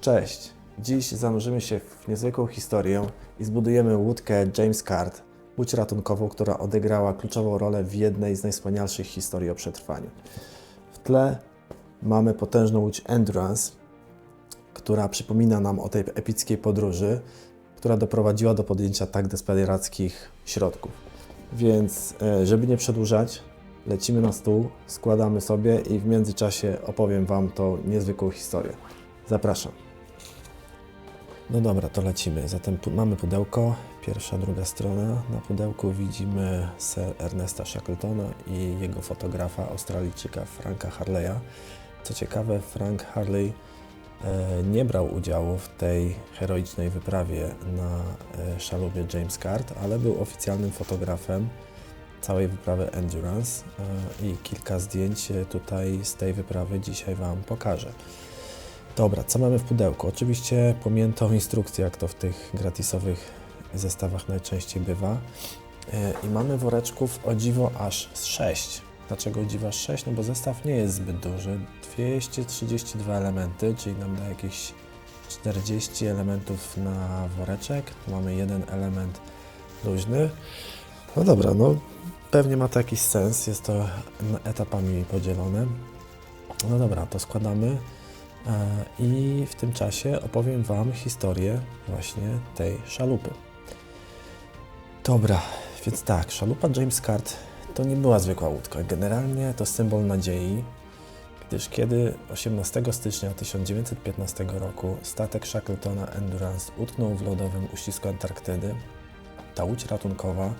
Cześć! Dziś zanurzymy się w niezwykłą historię i zbudujemy łódkę James Card, łódź ratunkową, która odegrała kluczową rolę w jednej z najwspanialszych historii o przetrwaniu. W tle mamy potężną łódź Endurance, która przypomina nam o tej epickiej podróży, która doprowadziła do podjęcia tak desperackich środków. Więc, e, żeby nie przedłużać, lecimy na stół, składamy sobie i w międzyczasie opowiem Wam tą niezwykłą historię. Zapraszam. No dobra, to lecimy. Zatem mamy pudełko, pierwsza, druga strona. Na pudełku widzimy Sir Ernesta Shackletona i jego fotografa, Australijczyka Franka Harley'a. Co ciekawe, Frank Harley e, nie brał udziału w tej heroicznej wyprawie na e, szalubie James Card, ale był oficjalnym fotografem całej wyprawy Endurance e, i kilka zdjęć tutaj z tej wyprawy dzisiaj Wam pokażę. Dobra, co mamy w pudełku? Oczywiście pamiętą instrukcję, jak to w tych gratisowych zestawach najczęściej bywa. E, I mamy woreczków o dziwo aż z 6. Dlaczego aż 6? No bo zestaw nie jest zbyt duży. 232 elementy, czyli nam da jakieś 40 elementów na woreczek. Mamy jeden element luźny. No dobra, no pewnie ma to jakiś sens. Jest to etapami podzielone. No dobra, to składamy. E, I w tym czasie opowiem Wam historię właśnie tej szalupy. Dobra, więc tak, szalupa James Card to nie była zwykła łódka. Generalnie to symbol nadziei, gdyż kiedy 18 stycznia 1915 roku statek Shackletona Endurance utknął w lodowym uścisku Antarktydy, ta łódź ratunkowa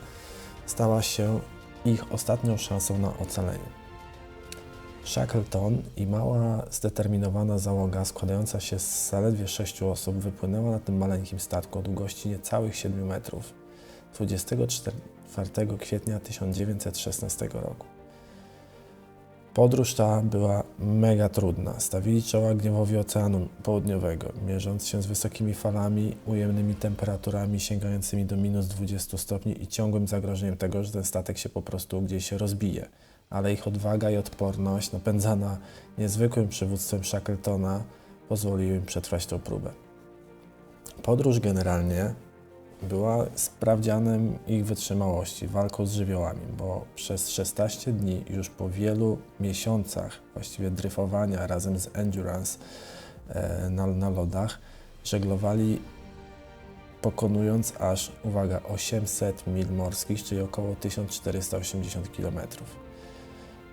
stała się ich ostatnią szansą na ocalenie. Shackleton i mała, zdeterminowana załoga składająca się z zaledwie sześciu osób wypłynęła na tym maleńkim statku o długości niecałych 7 metrów 24 kwietnia 1916 roku. Podróż ta była mega trudna. Stawili czoła gniewowi Oceanu Południowego, mierząc się z wysokimi falami, ujemnymi temperaturami sięgającymi do minus 20 stopni i ciągłym zagrożeniem tego, że ten statek się po prostu gdzieś rozbije ale ich odwaga i odporność, napędzana niezwykłym przywództwem Shackletona, pozwoliły im przetrwać tę próbę. Podróż generalnie była sprawdzianem ich wytrzymałości, walką z żywiołami, bo przez 16 dni, już po wielu miesiącach właściwie dryfowania razem z Endurance e, na, na lodach, żeglowali pokonując aż, uwaga, 800 mil morskich, czyli około 1480 kilometrów.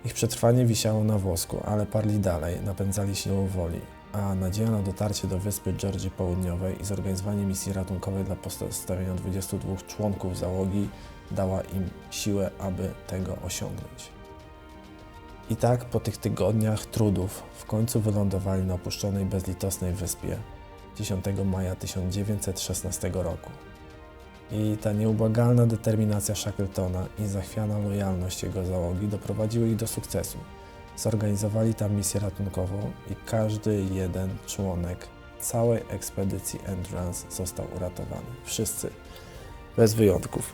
Ich przetrwanie wisiało na włosku, ale parli dalej, napędzali siłą woli, a nadzieja na dotarcie do wyspy Georgii Południowej i zorganizowanie misji ratunkowej dla postawienia 22 członków załogi dała im siłę, aby tego osiągnąć. I tak po tych tygodniach trudów w końcu wylądowali na opuszczonej bezlitosnej wyspie 10 maja 1916 roku. I ta nieubłagalna determinacja Shackletona i zachwiana lojalność jego załogi doprowadziły ich do sukcesu. Zorganizowali tam misję ratunkową i każdy jeden członek całej ekspedycji Endurance został uratowany. Wszyscy, bez wyjątków.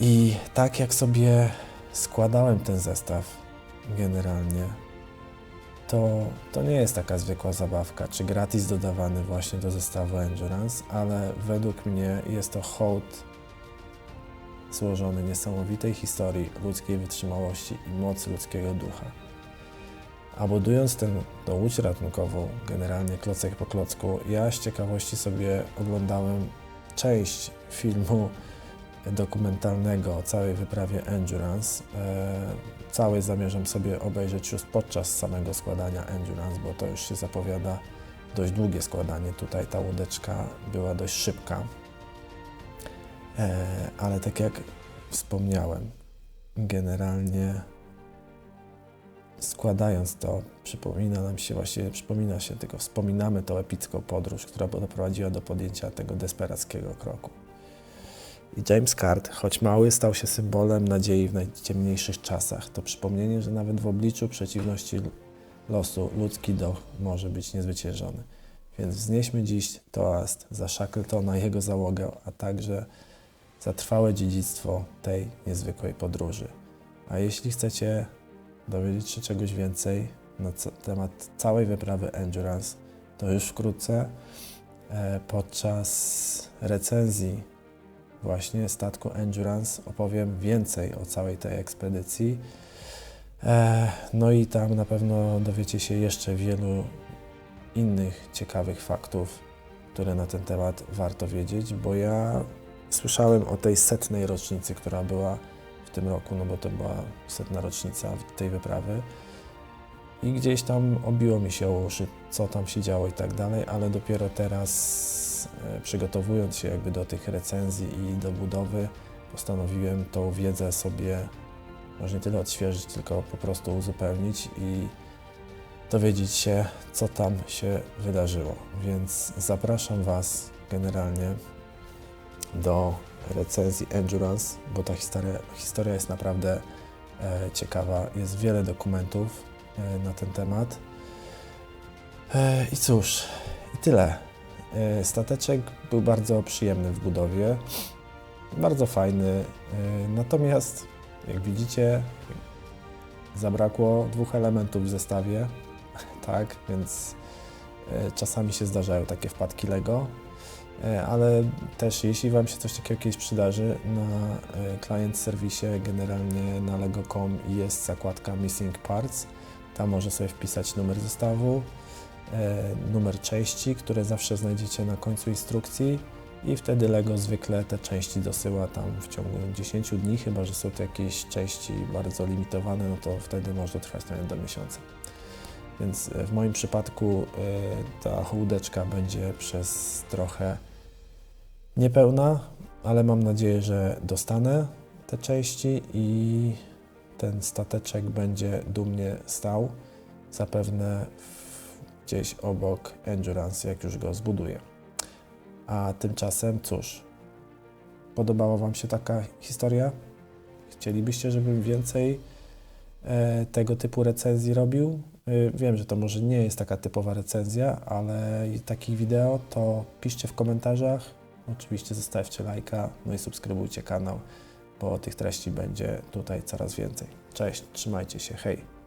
I tak jak sobie składałem ten zestaw generalnie, to, to nie jest taka zwykła zabawka, czy gratis dodawany właśnie do zestawu Endurance, ale według mnie jest to hołd złożony niesamowitej historii ludzkiej wytrzymałości i mocy ludzkiego ducha. A budując tę łódź ratunkową, generalnie klocek po klocku, ja z ciekawości sobie oglądałem część filmu dokumentalnego o całej wyprawie Endurance. E, cały zamierzam sobie obejrzeć już podczas samego składania Endurance, bo to już się zapowiada dość długie składanie. Tutaj ta łódeczka była dość szybka. E, ale tak jak wspomniałem, generalnie składając to, przypomina nam się właściwie, przypomina się, tylko wspominamy tą epicką podróż, która doprowadziła do podjęcia tego desperackiego kroku. I James Card, choć mały, stał się symbolem nadziei w najciemniejszych czasach. To przypomnienie, że nawet w obliczu przeciwności losu ludzki duch może być niezwyciężony. Więc wznieśmy dziś toast za Shackletona i jego załogę, a także za trwałe dziedzictwo tej niezwykłej podróży. A jeśli chcecie dowiedzieć się czegoś więcej na temat całej wyprawy Endurance, to już wkrótce e, podczas recenzji właśnie statku Endurance opowiem więcej o całej tej ekspedycji. E, No i tam na pewno dowiecie się jeszcze wielu innych ciekawych faktów, które na ten temat warto wiedzieć, bo ja słyszałem o tej setnej rocznicy, która była w tym roku, no bo to była setna rocznica tej wyprawy. I gdzieś tam obiło mi się o uszy, co tam się działo i tak dalej, ale dopiero teraz, e, przygotowując się jakby do tych recenzji i do budowy, postanowiłem tą wiedzę sobie może nie tyle odświeżyć, tylko po prostu uzupełnić i dowiedzieć się, co tam się wydarzyło. Więc zapraszam Was generalnie do recenzji Endurance, bo ta historia, historia jest naprawdę e, ciekawa. Jest wiele dokumentów na ten temat. E, I cóż, i tyle. E, stateczek był bardzo przyjemny w budowie, bardzo fajny. E, natomiast, jak widzicie, zabrakło dwóch elementów w zestawie, tak, więc e, czasami się zdarzają takie wpadki Lego. E, ale też jeśli Wam się coś takiego kiedyś przydarzy, na e, client serwisie generalnie na lego.com jest zakładka Missing Parts. Tam może sobie wpisać numer zestawu, e, numer części, które zawsze znajdziecie na końcu instrukcji i wtedy Lego zwykle te części dosyła tam w ciągu 10 dni, chyba że są to jakieś części bardzo limitowane, no to wtedy może trwać nawet do miesiąca. Więc e, w moim przypadku e, ta łódeczka będzie przez trochę niepełna, ale mam nadzieję, że dostanę te części i ten stateczek będzie dumnie stał, zapewne gdzieś obok Endurance, jak już go zbuduję. A tymczasem, cóż, podobała Wam się taka historia? Chcielibyście, żebym więcej e, tego typu recenzji robił? Y, Wiem, że to może nie jest taka typowa recenzja, ale takich wideo to piszcie w komentarzach. Oczywiście zostawcie lajka, no i subskrybujcie kanał, bo tych treści będzie tutaj coraz więcej. Cześć, trzymajcie się, hej!